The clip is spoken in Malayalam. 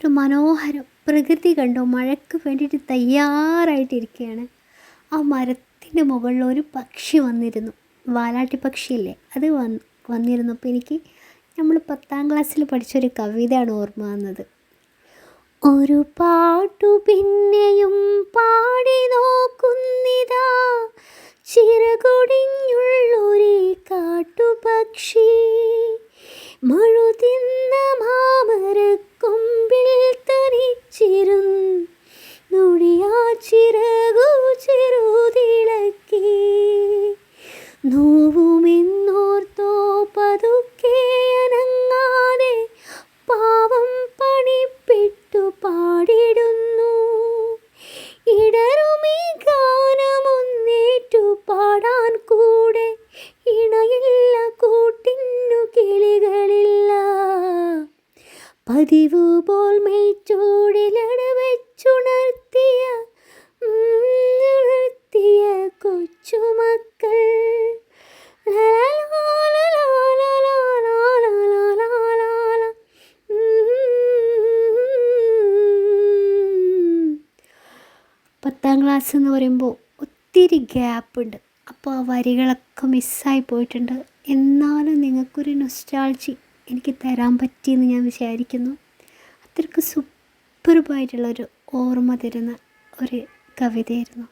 ഒരു മനോഹരം പ്രകൃതി കണ്ടോ? മഴയ്ക്ക് വേണ്ടിയിട്ട് തയ്യാറായിട്ടിരിക്കുകയാണ്. ആ മരത്തിന്റെ മുകളിൽ ഒരു പക്ഷി വന്നിരുന്നു. വാലാട്ടി പക്ഷിയില്ലേ? അത് വന്ന് വന്നിരുന്നു അപ്പോൾ എനിക്ക് നമ്മൾ പത്താം ക്ലാസ്സിൽ പഠിച്ചൊരു കവിതയാണ് ഓർമ്മ വന്നത്. ഒരു പാട്ടു പിന്നെയും പാടി നോക്കുന്നിതാ. ചിറകൊടിഞ്ഞുള്ളൊരേ കാട്ടുപക്ഷി. മഴുതിന്ന നോവുമെന്നോർത്തോ പതുക്കെ അനങ്ങാതെ പാവം പണിപ്പെട്ടു പാടിടുന്നു. ഇടറുമീ ഗാനമൊന്നേറ്റു പാടാൻ കൂടെ. ഇണയില്ല കൂട്ടിന്നു കിളികളില്ല. പതിവ് പോൽ മെയ്ച്ചോടിലട വെച്ചുണർത്തിയ പത്താം ക്ലാസ് എന്ന് പറയുമ്പോൾ ഒത്തിരി ഗ്യാപ്പ് ഉണ്ട്. അപ്പോൾ ആ വരികളൊക്കെ മിസ്സായി പോയിട്ടുണ്ട്. എന്നാലും നിങ്ങൾക്കൊരു നൊസ്റ്റാൾജി എനിക്ക് തരാൻ പറ്റിയെന്ന് ഞാൻ വിചാരിക്കുന്നു. അത്രയ്ക്ക് സൂപ്പർബായിട്ടുള്ളൊരു ഓർമ്മ തരുന്ന ഒരു കവിതയായിരുന്നു.